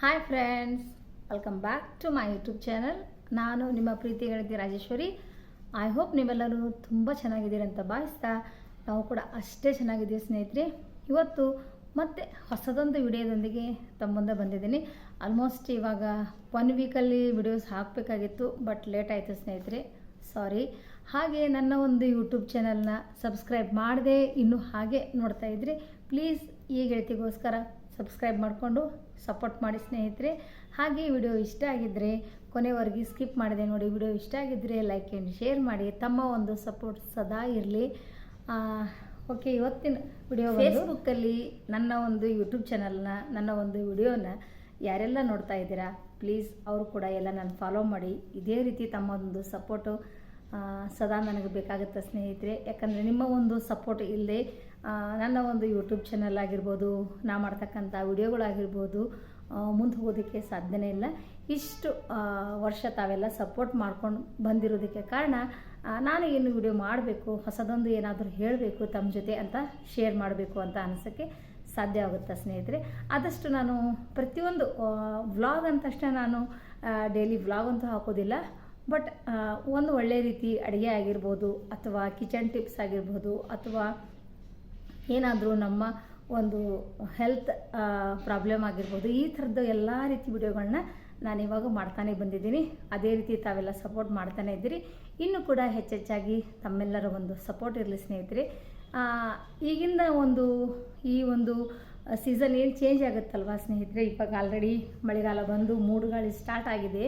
Hi friends welcome back to my YouTube channel ನಾನು ನಿಮ್ಮ ಪ್ರೀತಿ ಗೆಳತಿ ರಾಜೇಶ್ವರಿ. ಐ ಹೋಪ್ ನೀವೆಲ್ಲರೂ ತುಂಬ ಅಂತ ಭಾವಿಸ್ತಾ ನಾವು ಕೂಡ ಅಷ್ಟೇ ಚೆನ್ನಾಗಿದ್ದೀವಿ ಸ್ನೇಹಿತರೆ. ಇವತ್ತು ಮತ್ತೆ ಹೊಸದೊಂದು ವಿಡಿಯೋದೊಂದಿಗೆ ತಮ್ಮೊಂದ ಮುಂದೆ ಬಂದಿದ್ದೀನಿ. ಆಲ್ಮೋಸ್ಟ್ ಇವಾಗ ಒನ್ ವೀಕಲ್ಲಿ ವಿಡಿಯೋಸ್ ಹಾಕಬೇಕಾಗಿತ್ತು ಬಟ್ ಲೇಟ್ ಆಯಿತು ಸ್ನೇಹಿತರೆ. ಸಾರಿ ಹಾಗೆ ನನ್ನ ಒಂದು ಯೂಟ್ಯೂಬ್ ಚಾನಲ್ನ ಸಬ್ಸ್ಕ್ರೈಬ್ ಮಾಡದೆ ಇನ್ನೂ ಹಾಗೆ ನೋಡ್ತಾ ಇದ್ರಿ. ಪ್ಲೀಸ್ ಈ ಗೆಳತಿಗೋಸ್ಕರ ಸಬ್ಸ್ಕ್ರೈಬ್ ಮಾಡಿಕೊಂಡು ಸಪೋರ್ಟ್ ಮಾಡಿ ಸ್ನೇಹಿತರೆ. ಹಾಗೆ ವಿಡಿಯೋ ಇಷ್ಟ ಆಗಿದ್ದರೆ ಕೊನೆವರೆಗೆ ಸ್ಕಿಪ್ ಮಾಡಿದೆ ನೋಡಿ. ವಿಡಿಯೋ ಇಷ್ಟ ಆಗಿದ್ದರೆ ಲೈಕ್ ಆ್ಯಂಡ್ ಶೇರ್ ಮಾಡಿ. ತಮ್ಮ ಒಂದು ಸಪೋರ್ಟ್ ಸದಾ ಇರಲಿ. ಓಕೆ ಇವತ್ತಿನ ವಿಡಿಯೋ ಫೇಸ್ಬುಕ್ಕಲ್ಲಿ ನನ್ನ ಒಂದು ಯೂಟ್ಯೂಬ್ ಚಾನಲ್ನ ನನ್ನ ಒಂದು ವಿಡಿಯೋನ ಯಾರೆಲ್ಲ ನೋಡ್ತಾ ಇದ್ದೀರಾ ಪ್ಲೀಸ್ ಅವರು ಕೂಡ ಎಲ್ಲ ನಾನು ಫಾಲೋ ಮಾಡಿ. ಇದೇ ರೀತಿ ತಮ್ಮ ಒಂದು ಸಪೋರ್ಟು ಸದಾ ನನಗೆ ಬೇಕಾಗುತ್ತೆ ಸ್ನೇಹಿತರೆ. ಯಾಕಂದರೆ ನಿಮ್ಮ ಒಂದು ಸಪೋರ್ಟ್ ಇಲ್ಲದೆ ನನ್ನ ಒಂದು ಯೂಟ್ಯೂಬ್ ಚಾನಲ್ ಆಗಿರ್ಬೋದು, ನಾ ಮಾಡ್ತಕ್ಕಂಥ ವಿಡಿಯೋಗಳಾಗಿರ್ಬೋದು ಮುಂದೆ ಹೋಗೋದಕ್ಕೆ ಸಾಧ್ಯನೇ ಇಲ್ಲ. ಇಷ್ಟು ವರ್ಷ ತಾವೆಲ್ಲ ಸಪೋರ್ಟ್ ಮಾಡ್ಕೊಂಡು ಬಂದಿರೋದಕ್ಕೆ ಕಾರಣ ನಾನು ಏನು ವಿಡಿಯೋ ಮಾಡಬೇಕು, ಹೊಸದೊಂದು ಏನಾದರೂ ಹೇಳಬೇಕು ತಮ್ಮ ಜೊತೆ ಅಂತ ಶೇರ್ ಮಾಡಬೇಕು ಅಂತ ಅನಿಸೋಕ್ಕೆ ಸಾಧ್ಯ ಆಗುತ್ತೆ ಸ್ನೇಹಿತರೆ? ಆದಷ್ಟು ನಾನು ಪ್ರತಿಯೊಂದು ವ್ಲಾಗ್ ಅಂದ ತಕ್ಷಣ ನಾನು ಡೈಲಿ ವ್ಲಾಗ್ ಅಂತೂ ಹಾಕೋದಿಲ್ಲ. ಬಟ್ ಒಂದು ಒಳ್ಳೆ ರೀತಿ ಅಡುಗೆ ಆಗಿರ್ಬೋದು, ಅಥವಾ ಕಿಚನ್ ಟಿಪ್ಸ್ ಆಗಿರ್ಬೋದು, ಅಥವಾ ಏನಾದರೂ ನಮ್ಮ ಒಂದು ಹೆಲ್ತ್ ಪ್ರಾಬ್ಲಮ್ ಆಗಿರ್ಬೋದು, ಈ ಥರದ್ದು ಎಲ್ಲ ರೀತಿ ವಿಡಿಯೋಗಳನ್ನ ನಾನು ಇವಾಗ ಮಾಡ್ತಾನೆ ಬಂದಿದ್ದೀನಿ. ಅದೇ ರೀತಿ ತಾವೆಲ್ಲ ಸಪೋರ್ಟ್ ಮಾಡ್ತಾನೆ ಇದ್ದೀರಿ. ಇನ್ನೂ ಕೂಡ ಹೆಚ್ಚೆಚ್ಚಾಗಿ ತಮ್ಮೆಲ್ಲರ ಒಂದು ಸಪೋರ್ಟ್ ಇರಲಿ ಸ್ನೇಹಿತರೆ. ಈಗಿಂದ ಒಂದು, ಈ ಒಂದು ಸೀಸನ್ ಏನು ಚೇಂಜ್ ಆಗುತ್ತಲ್ವಾ ಸ್ನೇಹಿತರೆ? ಇವಾಗ ಆಲ್ರೆಡಿ ಮಳೆಗಾಲ ಬಂದು ಮೂಡುಗಾಳಿ ಸ್ಟಾರ್ಟ್ ಆಗಿದೆ.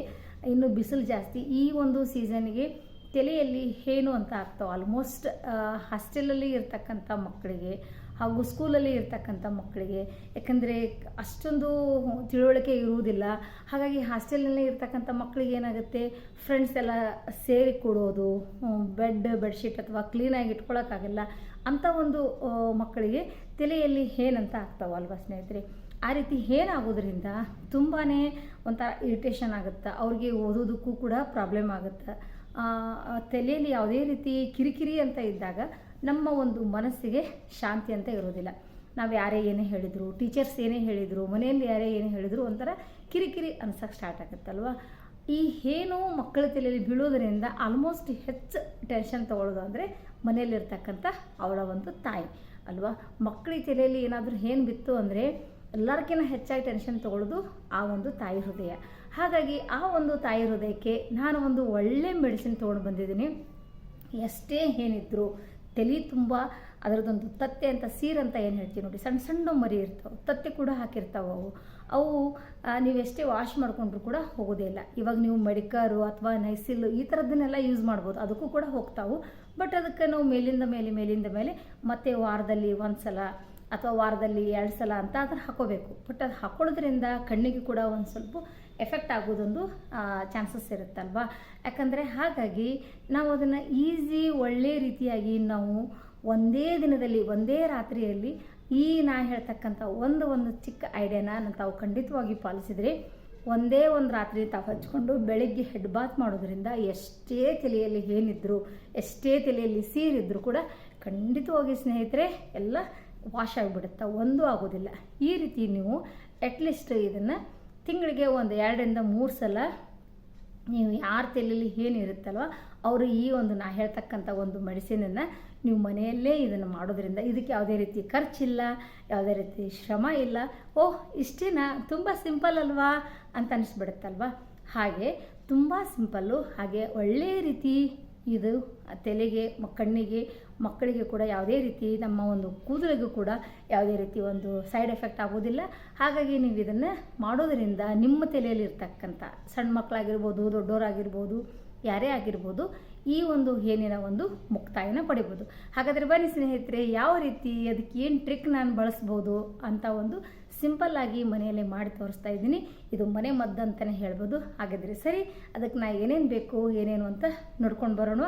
ಇನ್ನು ಬಿಸಿಲು ಜಾಸ್ತಿ. ಈ ಒಂದು ಸೀಸನ್ಗೆ ತಲೆಯಲ್ಲಿ ಏನು ಅಂತ ಆಗ್ತಾವೆ ಆಲ್ಮೋಸ್ಟ್ ಹಾಸ್ಟೆಲಲ್ಲಿ ಇರ್ತಕ್ಕಂಥ ಮಕ್ಕಳಿಗೆ ಹಾಗೂ ಸ್ಕೂಲಲ್ಲಿ ಇರ್ತಕ್ಕಂಥ ಮಕ್ಕಳಿಗೆ. ಯಾಕಂದರೆ ಅಷ್ಟೊಂದು ತಿಳುವಳಿಕೆ ಇರುವುದಿಲ್ಲ. ಹಾಗಾಗಿ ಹಾಸ್ಟೆಲ್ನಲ್ಲಿ ಇರ್ತಕ್ಕಂಥ ಮಕ್ಕಳಿಗೆ ಏನಾಗುತ್ತೆ? ಫ್ರೆಂಡ್ಸ್ ಎಲ್ಲ ಸೇರಿ ಕೊಡೋದು ಬೆಡ್ ಬೆಡ್ಶೀಟ್ ಅಥವಾ ಕ್ಲೀನಾಗಿ ಇಟ್ಕೊಳ್ಳೋಕ್ಕಾಗಲ್ಲ ಅಂಥ ಒಂದು ಮಕ್ಕಳಿಗೆ ತಲೆಯಲ್ಲಿ ಏನಂತ ಆಗ್ತಾವಲ್ವ ಸ್ನೇಹಿತರೆ? ಆ ರೀತಿ ಏನಾಗೋದ್ರಿಂದ ತುಂಬಾ ಒಂಥರ ಇರಿಟೇಷನ್ ಆಗುತ್ತೆ. ಅವ್ರಿಗೆ ಓದೋದಕ್ಕೂ ಕೂಡ ಪ್ರಾಬ್ಲಮ್ ಆಗುತ್ತೆ. ತಲೆಯಲ್ಲಿ ಯಾವುದೇ ರೀತಿ ಕಿರಿಕಿರಿ ಅಂತ ಇದ್ದಾಗ ನಮ್ಮ ಒಂದು ಮನಸ್ಸಿಗೆ ಶಾಂತಿ ಅಂತ ಇರೋದಿಲ್ಲ ನಾವು ಯಾರೇ ಏನೇ ಹೇಳಿದರು, ಟೀಚರ್ಸ್ ಏನೇ ಹೇಳಿದರು, ಮನೆಯಲ್ಲಿ ಯಾರೇ ಏನೇ ಹೇಳಿದರು ಒಂಥರ ಕಿರಿಕಿರಿ ಅನ್ಸೋಕ್ಕೆ ಸ್ಟಾರ್ಟ್ ಆಗುತ್ತಲ್ವ? ಈ ಏನು ಮಕ್ಕಳ ತಲೆಯಲ್ಲಿ ಬೀಳೋದರಿಂದ ಆಲ್ಮೋಸ್ಟ್ ಹೆಚ್ಚು ಟೆನ್ಷನ್ ತೊಗೊಳ್ಳೋದು ಅಂದರೆ ಮನೆಯಲ್ಲಿರ್ತಕ್ಕಂಥ ಅವಳ ಒಂದು ತಾಯಿ ಅಲ್ವಾ? ಮಕ್ಕಳ ತಲೆಯಲ್ಲಿ ಏನಾದರೂ ಏನು ಬಿತ್ತು ಅಂದರೆ ಎಲ್ಲರಿಗಿಂತ ಹೆಚ್ಚಾಗಿ ಟೆನ್ಷನ್ ತೊಗೊಳ್ಳೋದು ಆ ಒಂದು ತಾಯಿ ಹೃದಯ. ಹಾಗಾಗಿ ಆ ಒಂದು ತಾಯಿ ಹೃದಯಕ್ಕೆ ನಾನು ಒಂದು ಒಳ್ಳೆ ಮೆಡಿಸಿನ್ ತೊಗೊಂಡು ಬಂದಿದ್ದೀನಿ. ಎಷ್ಟೇ ಏನಿದ್ರು ತಲೆ ತುಂಬ ಅದರದೊಂದು ತತ್ತೆ ಅಂತ, ಸೀರ್ ಅಂತ ಏನು ಹೇಳ್ತೀವಿ ನೋಡಿ, ಸಣ್ಣ ಸಣ್ಣ ಮರಿ ಇರ್ತಾವೆ, ತತ್ತೆ ಕೂಡ ಹಾಕಿರ್ತಾವೆ ಅವು. ಅವು ನೀವೆಷ್ಟೇ ವಾಶ್ ಮಾಡಿಕೊಂಡ್ರು ಕೂಡ ಹೋಗೋದೇ ಇಲ್ಲ. ಇವಾಗ ನೀವು ಮೆಡಿಕರು ಅಥವಾ ನೈಸಿಲ್ ಈ ಥರದ್ದನ್ನೆಲ್ಲ ಯೂಸ್ ಮಾಡ್ಬೋದು, ಅದಕ್ಕೂ ಕೂಡ ಹೋಗ್ತಾವು. ಬಟ್ ಅದಕ್ಕೆ ನಾವು ಮೇಲಿಂದ ಮೇಲೆ ಮೇಲಿಂದ ಮೇಲೆ ಮತ್ತೆ ವಾರದಲ್ಲಿ ಒಂದು ಸಲ ಅಥವಾ ವಾರದಲ್ಲಿ ಎರಡು ಸಲ ಅಂತ ಅದನ್ನು ಹಾಕೋಬೇಕು. ಬಟ್ ಅದು ಹಾಕೊಳ್ಳೋದ್ರಿಂದ ಕಣ್ಣಿಗೆ ಕೂಡ ಒಂದು ಸ್ವಲ್ಪ ಎಫೆಕ್ಟ್ ಆಗೋದೊಂದು ಚಾನ್ಸಸ್ ಇರುತ್ತಲ್ವಾ? ಯಾಕಂದರೆ ಹಾಗಾಗಿ ನಾವು ಅದನ್ನು ಈಸಿ ಒಳ್ಳೆ ರೀತಿಯಾಗಿ ನಾವು ಒಂದೇ ದಿನದಲ್ಲಿ, ಒಂದೇ ರಾತ್ರಿಯಲ್ಲಿ ಈ ನಾ ಹೇಳ್ತಕ್ಕಂಥ ಒಂದು ಒಂದು ಚಿಕ್ಕ ಐಡಿಯಾನ ತಾವು ಖಂಡಿತವಾಗಿ ಪಾಲಿಸಿದರೆ ಒಂದೇ ಒಂದು ರಾತ್ರಿ ತಾವು ಹಚ್ಕೊಂಡು ಬೆಳಗ್ಗೆ ಹೆಡ್ ಬಾತ್ ಮಾಡೋದ್ರಿಂದ ಎಷ್ಟೇ ತಲೆಯಲ್ಲಿ ಏನಿದ್ರು, ಎಷ್ಟೇ ತಲೆಯಲ್ಲಿ ಸೀರಿದ್ರು ಕೂಡ ಖಂಡಿತವಾಗಿ ಸ್ನೇಹಿತರೆ ಎಲ್ಲ ವಾಶ್ ಆಗಿಬಿಡುತ್ತೆ, ಒಂದು ಆಗೋದಿಲ್ಲ. ಈ ರೀತಿ ನೀವು ಅಟ್ಲೀಸ್ಟ್ ಇದನ್ನು ತಿಂಗಳಿಗೆ ಒಂದು ಎರಡರಿಂದ ಮೂರು ಸಲ ನೀವು ಯಾರ ತಲೆಯಲ್ಲಿ ಏನಿರುತ್ತಲ್ವ ಅವರು ಈ ಒಂದು ನಾ ಹೇಳ್ತಕ್ಕಂಥ ಒಂದು ಮೆಡಿಸಿನನ್ನು ನೀವು ಮನೆಯಲ್ಲೇ ಇದನ್ನು ಮಾಡೋದ್ರಿಂದ ಇದಕ್ಕೆ ಯಾವುದೇ ರೀತಿ ಖರ್ಚಿಲ್ಲ, ಯಾವುದೇ ರೀತಿ ಶ್ರಮ ಇಲ್ಲ. ಓಹ್, ಇಷ್ಟೇನಾ? ತುಂಬ ಸಿಂಪಲ್ ಅಲ್ವಾ? ಅಂತ ಅನಿಸ್ಬಿಡುತ್ತಲ್ವ? ಹಾಗೆ ತುಂಬ ಸಿಂಪಲ್ಲು, ಹಾಗೆ ಒಳ್ಳೆಯ ರೀತಿ ಇದು ತಲೆಗೆ, ಕಣ್ಣಿಗೆ ಮಕ್ಕಳಿಗೆ ಕೂಡ ಯಾವುದೇ ರೀತಿ ನಮ್ಮ ಒಂದು ಕೂದಲಿಗೂ ಕೂಡ ಯಾವುದೇ ರೀತಿ ಒಂದು ಸೈಡ್ ಎಫೆಕ್ಟ್ ಆಗೋದಿಲ್ಲ. ಹಾಗಾಗಿ ನೀವು ಇದನ್ನು ಮಾಡೋದರಿಂದ ನಿಮ್ಮ ತಲೆಯಲ್ಲಿ ಇರ್ತಕ್ಕಂಥ ಸಣ್ಣ ಮಕ್ಕಳಾಗಿರ್ಬೋದು ದೊಡ್ಡವರಾಗಿರ್ಬೋದು ಯಾರೇ ಆಗಿರ್ಬೋದು ಈ ಒಂದು ಏನಿನ ಒಂದು ಮುಕ್ತಾಯನ ಪಡಿಬೋದು. ಹಾಗಾದರೆ ಬನ್ನಿ ಸ್ನೇಹಿತರೆ, ಯಾವ ರೀತಿ ಅದಕ್ಕೆ ಏನು ಟ್ರಿಕ್ ನಾನು ಬಳಸ್ಬೋದು ಅಂತ ಒಂದು ಸಿಂಪಲ್ ಆಗಿ ಮನೆಯಲ್ಲೇ ಮಾಡಿ ತೋರಿಸ್ತಾ ಇದ್ದೀನಿ. ಇದು ಮನೆ ಮದ್ದು ಅಂತಲೇ ಹೇಳ್ಬೋದು. ಹಾಗಾದರೆ ಸರಿ, ಅದಕ್ಕೆ ನಾ ಏನೇನು ಬೇಕು, ಏನೇನು ಅಂತ ನೋಡ್ಕೊಂಡು ಬರೋಣ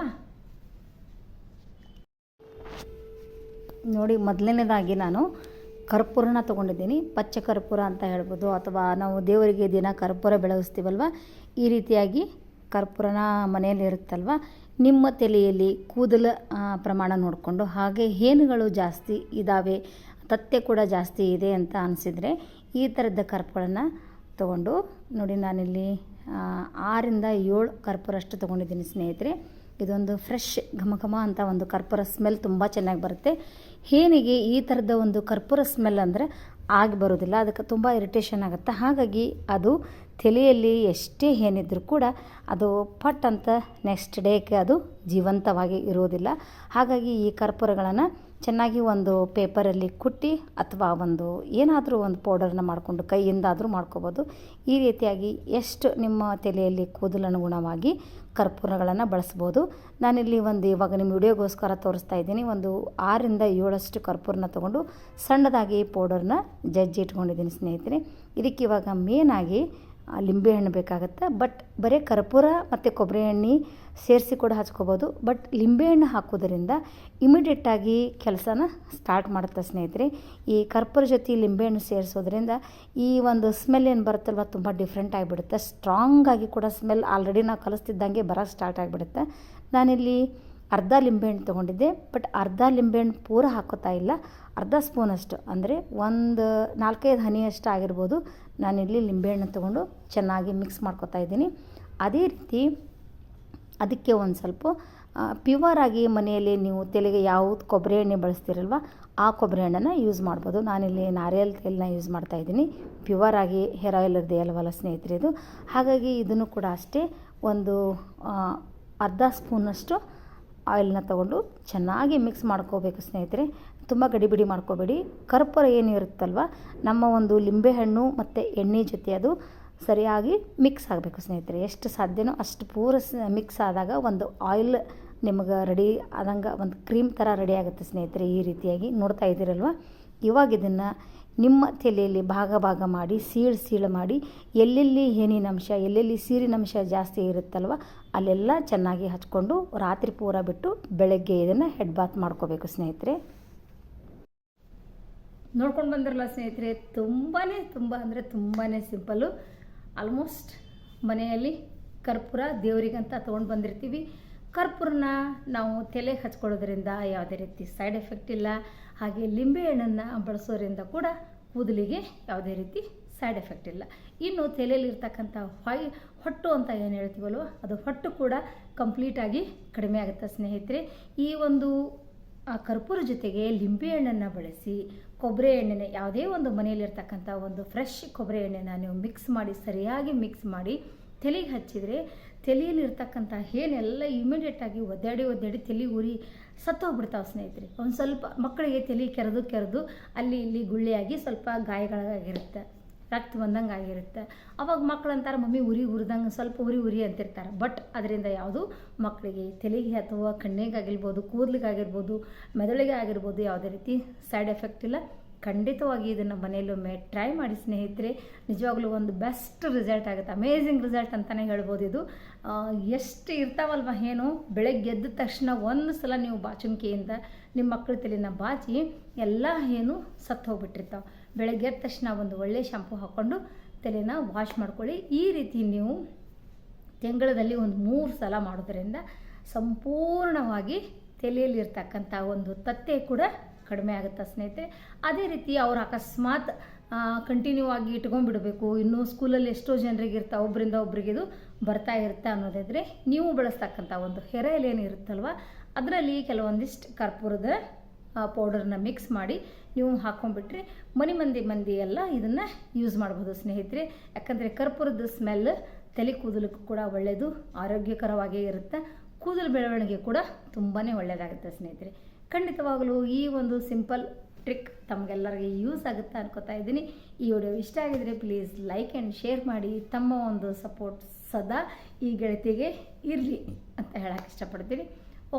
ನೋಡಿ, ಮೊದಲನೇದಾಗಿ ನಾನು ಕರ್ಪೂರನ ತೊಗೊಂಡಿದ್ದೀನಿ. ಪಚ್ಚ ಕರ್ಪೂರ ಅಂತ ಹೇಳ್ಬೋದು. ಅಥವಾ ನಾವು ದೇವರಿಗೆ ದಿನ ಕರ್ಪೂರ ಬೆಳಗಿಸ್ತೀವಲ್ವ? ಈ ರೀತಿಯಾಗಿ ಕರ್ಪೂರನ ಮನೆಯಲ್ಲಿ ಇರುತ್ತಲ್ವ? ನಿಮ್ಮ ತಲೆಯಲ್ಲಿ ಕೂದಲ ಪ್ರಮಾಣ ನೋಡಿಕೊಂಡು ಹಾಗೆ ಹೇನುಗಳು ಜಾಸ್ತಿ ಇದ್ದಾವೆ ತತ್ತೆ ಕೂಡ ಜಾಸ್ತಿ ಇದೆ ಅಂತ ಅನಿಸಿದರೆ ಈ ಥರದ ಕರ್ಪೂರನ ತೊಗೊಂಡು ನೋಡಿ, ನಾನಿಲ್ಲಿ ಆರಿಂದ ಏಳು ಕರ್ಪೂರ ಅಷ್ಟು ತೊಗೊಂಡಿದ್ದೀನಿ ಸ್ನೇಹಿತರೆ. ಇದೊಂದು ಫ್ರೆಶ್ ಘಮ ಘಮ ಅಂತ ಒಂದು ಕರ್ಪೂರ ಸ್ಮೆಲ್ ತುಂಬ ಚೆನ್ನಾಗಿ ಬರುತ್ತೆ. ಹೇನಿಗೆ ಈ ಥರದ ಒಂದು ಕರ್ಪೂರ ಸ್ಮೆಲ್ ಅಂದರೆ ಆಗಿ ಬರೋದಿಲ್ಲ ಅದಕ್ಕೆ ತುಂಬ ಇರಿಟೇಷನ್ ಆಗುತ್ತೆ. ಹಾಗಾಗಿ ಅದು ತಲೆಯಲ್ಲಿ ಎಷ್ಟೇ ಏನಿದ್ರೂ ಕೂಡ ಅದು ಪಟ್ ಅಂತ ನೆಕ್ಸ್ಟ್ ಡೇಗೆ ಅದು ಜೀವಂತವಾಗಿ ಇರೋದಿಲ್ಲ ಹಾಗಾಗಿ ಈ ಕರ್ಪೂರಗಳನ್ನು ಚೆನ್ನಾಗಿ ಒಂದು ಪೇಪರಲ್ಲಿ ಕುಟ್ಟಿ ಅಥವಾ ಒಂದು ಏನಾದರೂ ಒಂದು ಪೌಡರ್ನ ಮಾಡಿಕೊಂಡು ಕೈಯಿಂದಾದರೂ ಮಾಡ್ಕೋಬೋದು. ಈ ರೀತಿಯಾಗಿ ಎಷ್ಟು ನಿಮ್ಮ ತಲೆಯಲ್ಲಿ ಕೂದಲನುಗುಣವಾಗಿ ಕರ್ಪೂರಗಳನ್ನು ಬಳಸ್ಬೋದು. ನಾನಿಲ್ಲಿ ಒಂದು ಇವಾಗ ನಿಮ್ಮ ವಿಡಿಯೋಗೋಸ್ಕರ ತೋರಿಸ್ತಾ ಇದ್ದೀನಿ. ಒಂದು ಆರಿಂದ ಏಳಷ್ಟು ಕರ್ಪೂರನ ತೊಗೊಂಡು ಸಣ್ಣದಾಗಿ ಪೌಡರ್ನ ಜಜ್ಜಿ ಇಟ್ಕೊಂಡಿದ್ದೀನಿ ಸ್ನೇಹಿತರೆ. ಇದಕ್ಕೆ ಇವಾಗ ಮೇನಾಗಿ ಲಿಂಬೆಹಣ್ಣು ಬೇಕಾಗುತ್ತೆ. ಬಟ್ ಬರೀ ಕರ್ಪೂರ ಮತ್ತು ಕೊಬ್ಬರಿ ಎಣ್ಣೆ ಸೇರಿಸಿ ಕೂಡ ಹಚ್ಕೋಬೋದು. ಬಟ್ ಲಿಂಬೆಹಣ್ಣು ಹಾಕೋದರಿಂದ ಇಮಿಡಿಯೇಟಾಗಿ ಕೆಲಸನ ಸ್ಟಾರ್ಟ್ ಮಾಡುತ್ತೆ ಸ್ನೇಹಿತರೆ. ಈ ಕರ್ಪೂರ ಜೊತೆ ಲಿಂಬೆಹಣ್ಣು ಸೇರಿಸೋದ್ರಿಂದ ಈ ಒಂದು ಸ್ಮೆಲ್ ಏನು ಬರುತ್ತಲ್ವ ತುಂಬ ಡಿಫ್ರೆಂಟ್ ಆಗಿಬಿಡುತ್ತೆ. ಸ್ಟ್ರಾಂಗ್ ಆಗಿ ಕೂಡ ಸ್ಮೆಲ್ ಆಲ್ರೆಡಿ ನಾವು ಕಲಿಸ್ತಿದ್ದಂಗೆ ಬರೋಕ್ಕೆ ಸ್ಟಾರ್ಟ್ ಆಗಿಬಿಡುತ್ತೆ. ನಾನಿಲ್ಲಿ ಅರ್ಧ ಲಿಂಬೆಹಣ್ಣು ತೊಗೊಂಡಿದ್ದೆ. ಬಟ್ ಅರ್ಧ ಲಿಂಬೆಹಣ್ಣು ಪೂರ ಹಾಕೋತಾ ಇಲ್ಲ. ಅರ್ಧ ಸ್ಪೂನಷ್ಟು ಅಂದರೆ ಒಂದು ನಾಲ್ಕೈದು ಹನಿಯಷ್ಟು ಆಗಿರ್ಬೋದು. ನಾನಿಲ್ಲಿ ಲಿಂಬೆಹಣ್ಣು ತೊಗೊಂಡು ಚೆನ್ನಾಗಿ ಮಿಕ್ಸ್ ಮಾಡ್ಕೊತಾ ಇದ್ದೀನಿ. ಅದೇ ರೀತಿ ಅದಕ್ಕೆ ಒಂದು ಸ್ವಲ್ಪ ಪ್ಯೂವರ್ ಆಗಿ ಮನೆಯಲ್ಲಿ ನೀವು ತಲೆಗೆ ಯಾವುದು ಕೊಬ್ಬರಿ ಎಣ್ಣೆ ಬಳಸ್ತಿರಲ್ವ, ಆ ಕೊಬ್ಬರಿ ಎಣ್ಣೆನ ಯೂಸ್ ಮಾಡ್ಬೋದು. ನಾನಿಲ್ಲಿ ನಾರಿಯಲ್ ತೇಲನ್ನ ಯೂಸ್ ಮಾಡ್ತಾ ಇದ್ದೀನಿ. ಪ್ಯೂವರ್ ಆಗಿ ಹೇರ್ ಆಯಿಲ್ ಇರದೇ ಅಲ್ವಲ್ಲ ಸ್ನೇಹಿತರೆ ಇದು. ಹಾಗಾಗಿ ಇದನ್ನು ಕೂಡ ಅಷ್ಟೇ ಒಂದು ಅರ್ಧ ಸ್ಪೂನಷ್ಟು ಆಯಿಲ್ನ ತಗೊಂಡು ಚೆನ್ನಾಗಿ ಮಿಕ್ಸ್ ಮಾಡ್ಕೋಬೇಕು ಸ್ನೇಹಿತರೆ. ತುಂಬ ಗಡಿಬಿಡಿ ಮಾಡ್ಕೋಬೇಡಿ. ಕರ್ಪೂರ ಏನು ಇರುತ್ತಲ್ವ, ನಮ್ಮ ಒಂದು ಲಿಂಬೆಹಣ್ಣು ಮತ್ತು ಎಣ್ಣೆ ಜೊತೆ ಅದು ಸರಿಯಾಗಿ ಮಿಕ್ಸ್ ಆಗಬೇಕು ಸ್ನೇಹಿತರೆ. ಎಷ್ಟು ಸಾಧ್ಯನೋ ಅಷ್ಟು ಪೂರ ಮಿಕ್ಸ್ ಆದಾಗ ಒಂದು ಆಯಿಲ್ ನಿಮಗೆ ರೆಡಿ ಆದಂಗೆ ಒಂದು ಕ್ರೀಮ್ ಥರ ರೆಡಿ ಆಗುತ್ತೆ ಸ್ನೇಹಿತರೆ ಈ ರೀತಿಯಾಗಿ. ನೋಡ್ತಾ ಇದ್ದೀರಲ್ವ? ಇವಾಗ ಇದನ್ನು ನಿಮ್ಮ ತಲೆಯಲ್ಲಿ ಭಾಗ ಭಾಗ ಮಾಡಿ, ಸೀಳು ಸೀಳು ಮಾಡಿ, ಎಲ್ಲೆಲ್ಲಿ ಏನಿನ ಅಂಶ, ಎಲ್ಲೆಲ್ಲಿ ಸೀರಿನ ಅಂಶ ಜಾಸ್ತಿ ಇರುತ್ತಲ್ವ ಅಲ್ಲೆಲ್ಲ ಚೆನ್ನಾಗಿ ಹಚ್ಕೊಂಡು ರಾತ್ರಿ ಪೂರ ಬಿಟ್ಟು ಬೆಳಗ್ಗೆ ಇದನ್ನು ಹೆಡ್ ಬಾತ್ ಮಾಡ್ಕೋಬೇಕು ಸ್ನೇಹಿತರೆ. ನೋಡ್ಕೊಂಡು ಬಂದಿರಲ್ಲ ಸ್ನೇಹಿತರೆ ತುಂಬಾ ತುಂಬ ಅಂದರೆ ತುಂಬಾ ಸಿಂಪಲ್ಲು ಆಲ್ಮೋಸ್ಟ್ ಮನೆಯಲ್ಲಿ ಕರ್ಪೂರ ದೇವರಿಗಂತ ತೊಗೊಂಡು ಬಂದಿರ್ತೀವಿ. ಕರ್ಪೂರನ ನಾವು ತಲೆ ಹಚ್ಕೊಳ್ಳೋದ್ರಿಂದ ಯಾವುದೇ ರೀತಿ ಸೈಡ್ ಎಫೆಕ್ಟ್ ಇಲ್ಲ. ಹಾಗೆ ಲಿಂಬೆಹಣ್ಣನ್ನು ಬಳಸೋದ್ರಿಂದ ಕೂಡ ಕೂದಲಿಗೆ ಯಾವುದೇ ರೀತಿ ಸೈಡ್ ಎಫೆಕ್ಟ್ ಇಲ್ಲ. ಇನ್ನು ತಲೆಯಲ್ಲಿರ್ತಕ್ಕಂಥ ಹೊಯ್ ಹೊಟ್ಟು ಅಂತ ಏನು ಹೇಳ್ತೀವಲ್ವ, ಅದು ಹೊಟ್ಟು ಕೂಡ ಕಂಪ್ಲೀಟಾಗಿ ಕಡಿಮೆ ಆಗುತ್ತೆ ಸ್ನೇಹಿತರೆ. ಈ ಒಂದು ಕರ್ಪೂರ ಜೊತೆಗೆ ಲಿಂಬೆಹಣ್ಣನ್ನು ಬಳಸಿ ಕೊಬ್ಬರಿ ಎಣ್ಣೆನ ಯಾವುದೇ ಒಂದು ಮನೆಯಲ್ಲಿರ್ತಕ್ಕಂಥ ಒಂದು ಫ್ರೆಶ್ ಕೊಬ್ಬರಿ ಎಣ್ಣೆನ ನೀವು ಮಿಕ್ಸ್ ಮಾಡಿ, ಸರಿಯಾಗಿ ಮಿಕ್ಸ್ ಮಾಡಿ ತಲೆಗೆ ಹಚ್ಚಿದರೆ ತಲೆಯಲ್ಲಿರ್ತಕ್ಕಂಥ ಏನೆಲ್ಲ ಇಮಿಡಿಯೇಟಾಗಿ ಒದ್ದಾಡಿ ಒದ್ದಾಡಿ ತಲೆ ಉರಿ ಸತ್ತೋಗ್ಬಿಡ್ತಾವೆ ಸ್ನೇಹಿತರೆ. ಒಂದು ಸ್ವಲ್ಪ ಮಕ್ಕಳಿಗೆ ತಲೆ ಕೆರೆದು ಕೆರೆದು ಅಲ್ಲಿ ಇಲ್ಲಿ ಗುಳ್ಳೆಯಾಗಿ ಸ್ವಲ್ಪ ಗಾಯಗಳಾಗಿರುತ್ತೆ. ರಕ್ತ ಬಂದಂಗೆ ಆಗಿರುತ್ತೆ. ಅವಾಗ ಮಕ್ಳು ಅಂತಾರೆ, ಮಮ್ಮಿ ಉರಿ ಉರಿದಂಗೆ ಸ್ವಲ್ಪ ಉರಿ ಉರಿ ಅಂತಿರ್ತಾರೆ. ಬಟ್ ಅದರಿಂದ ಯಾವುದು? ಮಕ್ಕಳಿಗೆ ತಲೆಗೆ ಅಥವಾ ಕಣ್ಣಿಗಾಗಿರ್ಬೋದು, ಕೂದಲಿಗಾಗಿರ್ಬೋದು ಮೆದುಳಿಗೆ ಆಗಿರ್ಬೋದು ಯಾವುದೇ ರೀತಿ ಸೈಡ್ ಎಫೆಕ್ಟ್ ಇಲ್ಲ. ಖಂಡಿತವಾಗಿ ಇದನ್ನು ಮನೆಯಲ್ಲೊಮ್ಮೆ ಟ್ರೈ ಮಾಡಿ ಸ್ನೇಹಿತರೆ, ನಿಜವಾಗ್ಲೂ ಒಂದು ಬೆಸ್ಟ್ ರಿಸಲ್ಟ್ ಆಗುತ್ತೆ. ಅಮೇಝಿಂಗ್ ರಿಸಲ್ಟ್ ಅಂತಲೇ ಹೇಳ್ಬೋದು ಇದು. ಎಷ್ಟು ಇರ್ತಾವಲ್ವ ಏನು? ಬೆಳಗ್ಗೆ ಎದ್ದ ತಕ್ಷಣ ಒಂದು ಸಲ ನೀವು ಬಾಚುಮಿಕೆಯಿಂದ ನಿಮ್ಮ ಮಕ್ಕಳ ತಲೆನ ಬಾಚಿ, ಎಲ್ಲ ಏನು ಸತ್ತು ಹೋಗ್ಬಿಟ್ಟಿರ್ತಾವೆ. ಬೆಳಗ್ಗೆ ಎದ್ದ ತಕ್ಷಣ ಒಂದು ಒಳ್ಳೆಯ ಶಾಂಪು ಹಾಕ್ಕೊಂಡು ತಲೆನ ವಾಶ್ ಮಾಡ್ಕೊಳ್ಳಿ. ಈ ರೀತಿ ನೀವು ತಿಂಗಳಲ್ಲಿ ಒಂದು ಮೂರು ಸಲ ಮಾಡೋದ್ರಿಂದ ಸಂಪೂರ್ಣವಾಗಿ ತಲೆಯಲ್ಲಿರ್ತಕ್ಕಂಥ ಒಂದು ತತ್ತೆ ಕೂಡ ಕಡಿಮೆ ಆಗುತ್ತೆ ಸ್ನೇಹಿತರೆ? ಅದೇ ರೀತಿ ಅವ್ರು ಅಕಸ್ಮಾತ್ ಕಂಟಿನ್ಯೂ ಆಗಿ ಇಟ್ಕೊಂಡ್ಬಿಡಬೇಕು. ಇನ್ನು ಸ್ಕೂಲಲ್ಲಿ ಎಷ್ಟೋ ಜನರಿಗೆ ಇರ್ತಾ ಒಬ್ಬರಿಂದ ಒಬ್ರಿಗೆ ಇದು ಬರ್ತಾ ಇರುತ್ತೆ ಅನ್ನೋದಿದ್ರೆ ನೀವು ಬಳಸ್ತಕ್ಕಂಥ ಒಂದು ಹೆರ ಏನು ಇರುತ್ತಲ್ವ? ಅದರಲ್ಲಿ ಕೆಲವೊಂದಿಷ್ಟು ಕರ್ಪೂರದ ಪೌಡರ್ನ ಮಿಕ್ಸ್ ಮಾಡಿ ನೀವು ಹಾಕೊಂಡ್ಬಿಟ್ರೆ ಮನೆ ಮಂದಿ ಮಂದಿ ಎಲ್ಲ ಇದನ್ನು ಯೂಸ್ ಮಾಡ್ಬೋದು ಸ್ನೇಹಿತರೆ. ಯಾಕಂದರೆ ಕರ್ಪೂರದ ಸ್ಮೆಲ್ ತಲೆ ಕೂದಲಕ್ಕೂ ಕೂಡ ಒಳ್ಳೆಯದು ಆರೋಗ್ಯಕರವಾಗೇ ಇರುತ್ತೆ. ಕೂದಲು ಬೆಳವಣಿಗೆ ಕೂಡ ತುಂಬಾ ಒಳ್ಳೆಯದಾಗುತ್ತೆ ಸ್ನೇಹಿತರೆ. ಖಂಡಿತವಾಗಲೂ ಈ ಒಂದು ಸಿಂಪಲ್ ಟ್ರಿಕ್ ತಮಗೆಲ್ಲರಿಗೆ ಯೂಸ್ ಆಗುತ್ತೆ ಅನ್ಕೋತಾ ಇದ್ದೀನಿ. ಈ ವಿಡಿಯೋ ಇಷ್ಟ ಆಗಿದರೆ ಪ್ಲೀಸ್ ಲೈಕ್ ಆ್ಯಂಡ್ ಶೇರ್ ಮಾಡಿ. ತಮ್ಮ ಒಂದು ಸಪೋರ್ಟ್ ಸದಾ ಈ ಗೆಳತಿಗೆ ಇರಲಿ ಅಂತ ಹೇಳಕ್ಕೆ ಇಷ್ಟಪಡ್ತೀನಿ.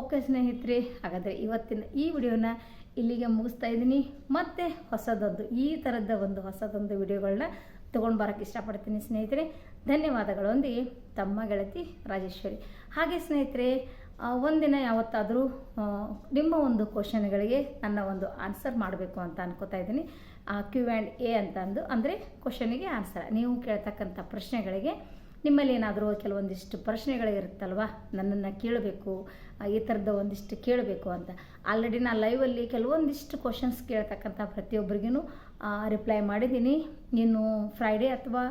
ಓಕೆ ಸ್ನೇಹಿತರೆ, ಹಾಗಾದರೆ ಇವತ್ತಿನ ಈ ವಿಡಿಯೋನ ಇಲ್ಲಿಗೆ ಮುಗಿಸ್ತಾ ಇದ್ದೀನಿ. ಮತ್ತೆ ಹೊಸದೊಂದು ಈ ಥರದ ಒಂದು ಹೊಸದೊಂದು ವಿಡಿಯೋಗಳನ್ನ ತೊಗೊಂಡು ಬರೋಕ್ಕೆ ಇಷ್ಟಪಡ್ತೀನಿ ಸ್ನೇಹಿತರೆ. ಧನ್ಯವಾದಗಳೊಂದಿಗೆ ತಮ್ಮ ಗೆಳತಿ ರಾಜೇಶ್ವರಿ. ಹಾಗೆ ಸ್ನೇಹಿತರೆ ಒಂದಿನ ಯಾವತ್ತಾದರೂ ನಿಮ್ಮ ಒಂದು ಕ್ವಶನ್ಗಳಿಗೆ ನನ್ನ ಒಂದು ಆನ್ಸರ್ ಮಾಡಬೇಕು ಅಂತ ಅನ್ಕೋತಾ ಇದ್ದೀನಿ. ಕ್ಯೂ ಆ್ಯಂಡ್ ಎ ಅಂತಂದು. ಅಂದರೆ ಕ್ವಶನಿಗೆ ಆನ್ಸರ್ ನೀವು ಕೇಳ್ತಕ್ಕಂಥ ಪ್ರಶ್ನೆಗಳಿಗೆ ನಿಮ್ಮಲ್ಲಿ ಏನಾದರೂ ಕೆಲವೊಂದಿಷ್ಟು ಪ್ರಶ್ನೆಗಳಿರುತ್ತಲ್ವ ನನ್ನನ್ನು ಕೇಳಬೇಕು ಈ ಥರದ ಒಂದಿಷ್ಟು ಕೇಳಬೇಕು ಅಂತ. ಆಲ್ರೆಡಿ ನಾನು ಲೈವಲ್ಲಿ ಕೆಲವೊಂದಿಷ್ಟು ಕ್ವಶನ್ಸ್ ಕೇಳ್ತಕ್ಕಂಥ ಪ್ರತಿಯೊಬ್ಬರಿಗೂ ರಿಪ್ಲೈ ಮಾಡಿದ್ದೀನಿ. ಇನ್ನು ಫ್ರೈಡೇ ಅಥವಾ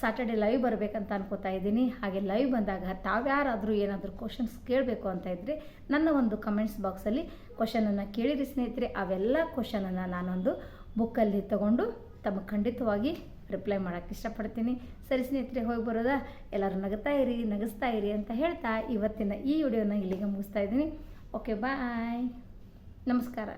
ಸಾಟರ್ಡೆ ಲೈವ್ ಬರಬೇಕಂತ ಅನ್ಕೋತಾ ಇದ್ದೀನಿ. ಹಾಗೆ ಲೈವ್ ಬಂದಾಗ ತಾವ್ಯಾರಾದರೂ ಏನಾದರೂ ಕ್ವಶನ್ಸ್ ಕೇಳಬೇಕು ಅಂತ ಇದ್ದರೆ ನನ್ನ ಒಂದು ಕಮೆಂಟ್ಸ್ ಬಾಕ್ಸಲ್ಲಿ ಕ್ವಶನನ್ನು ಕೇಳಿರಿ ಸ್ನೇಹಿತರೆ. ಅವೆಲ್ಲ ಕ್ವಶನನ್ನು ನಾನೊಂದು ಬುಕ್ಕಲ್ಲಿ ತಗೊಂಡು ತಮ್ಮ ಖಂಡಿತವಾಗಿ ರಿಪ್ಲೈ ಮಾಡೋಕ್ಕೆ ಇಷ್ಟಪಡ್ತೀನಿ. ಸರಿ ಸ್ನೇಹಿತರೆ, ಹೋಗಿ ಬರೋದಾ? ಎಲ್ಲರೂ ನಗುತ್ತಾ ಇರಿ, ನಗಿಸ್ತಾ ಇರಿ ಅಂತ ಹೇಳ್ತಾ ಇವತ್ತಿನ ಈ ವಿಡಿಯೋನ ಇಲ್ಲಿಗೆ ಮುಗಿಸ್ತಾ ಇದ್ದೀನಿ. ಓಕೆ ಬಾಯ್ ನಮಸ್ಕಾರ.